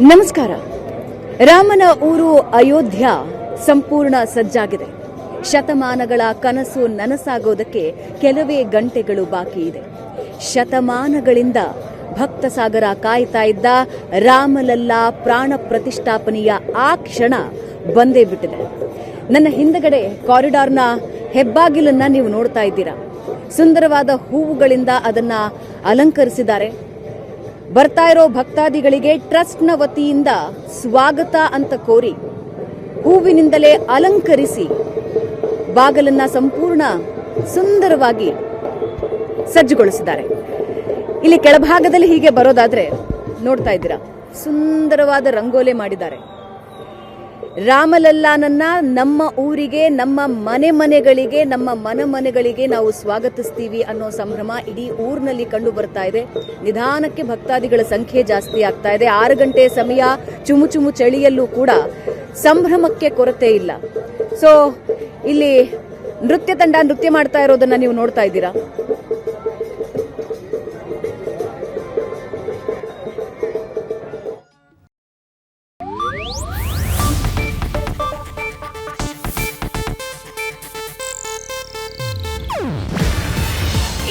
ನಮಸ್ಕಾರ. ರಾಮನ ಊರು ಅಯೋಧ್ಯ ಸಂಪೂರ್ಣ ಸಜ್ಜಾಗಿದೆ. ಶತಮಾನಗಳ ಕನಸು ನನಸಾಗೋದಕ್ಕೆ ಕೆಲವೇ ಗಂಟೆಗಳು ಬಾಕಿ ಇದೆ. ಶತಮಾನಗಳಿಂದ ಭಕ್ತ ಸಾಗರ ಕಾಯ್ತಾ ಇದ್ದ ರಾಮಲಲ್ಲಾ ಪ್ರಾಣ ಪ್ರತಿಷ್ಠಾಪನೆಯ ಆ ಕ್ಷಣ ಬಂದೇ ಬಿಟ್ಟಿದೆ. ನನ್ನ ಹಿಂದಗಡೆ ಕಾರಿಡಾರ್ನ ಹೆಬ್ಬಾಗಿಲನ್ನ ನೀವು ನೋಡ್ತಾ ಇದ್ದೀರಾ. ಸುಂದರವಾದ ಹೂವುಗಳಿಂದ ಅದನ್ನ ಅಲಂಕರಿಸಿದ್ದಾರೆ. ಬರ್ತಾ ಇರೋ ಭಕ್ತಾದಿಗಳಿಗೆ ಟ್ರಸ್ಟ್ನ ವತಿಯಿಂದ ಸ್ವಾಗತ ಅಂತ ಕೋರಿ ಹೂವಿನಿಂದಲೇ ಅಲಂಕರಿಸಿ ಬಾಗಲನ್ನ ಸಂಪೂರ್ಣ ಸುಂದರವಾಗಿ ಸಜ್ಜುಗೊಳಿಸಿದ್ದಾರೆ. ಇಲ್ಲಿ ಕೆಳಭಾಗದಲ್ಲಿ ಹೀಗೆ ಬರೋದಾದ್ರೆ ನೋಡ್ತಾ ಇದ್ದೀರಾ. ಸುಂದರವಾದ ರಂಗೋಲೆ ಮಾಡಿದ್ದಾರೆ. ರಾಮಲಲ್ಲಾನನ್ನ ನಮ್ಮ ಊರಿಗೆ, ನಮ್ಮ ಮನೆ ಮನೆಗಳಿಗೆ, ನಮ್ಮ ಮನ ಮನೆಗಳಿಗೆ ನಾವು ಸ್ವಾಗತಿಸ್ತೀವಿ ಅನ್ನೋ ಸಂಭ್ರಮ ಇಡೀ ಊರಿನಲ್ಲಿ ಕಂಡು ಬರ್ತಾ ಇದೆ. ನಿಧಾನಕ್ಕೆ ಭಕ್ತಾದಿಗಳ ಸಂಖ್ಯೆ ಜಾಸ್ತಿ ಆಗ್ತಾ ಇದೆ. ಆರು ಗಂಟೆ ಸಮಯ ಚುಮು ಚುಮು ಚಳಿಯಲ್ಲೂ ಕೂಡ ಸಂಭ್ರಮಕ್ಕೆ ಕೊರತೆ ಇಲ್ಲ. ಸೊ ಇಲ್ಲಿ ನೃತ್ಯ ತಂಡ ನೃತ್ಯ ಮಾಡ್ತಾ ಇರೋದನ್ನ ನೀವು ನೋಡ್ತಾ ಇದ್ದೀರಾ?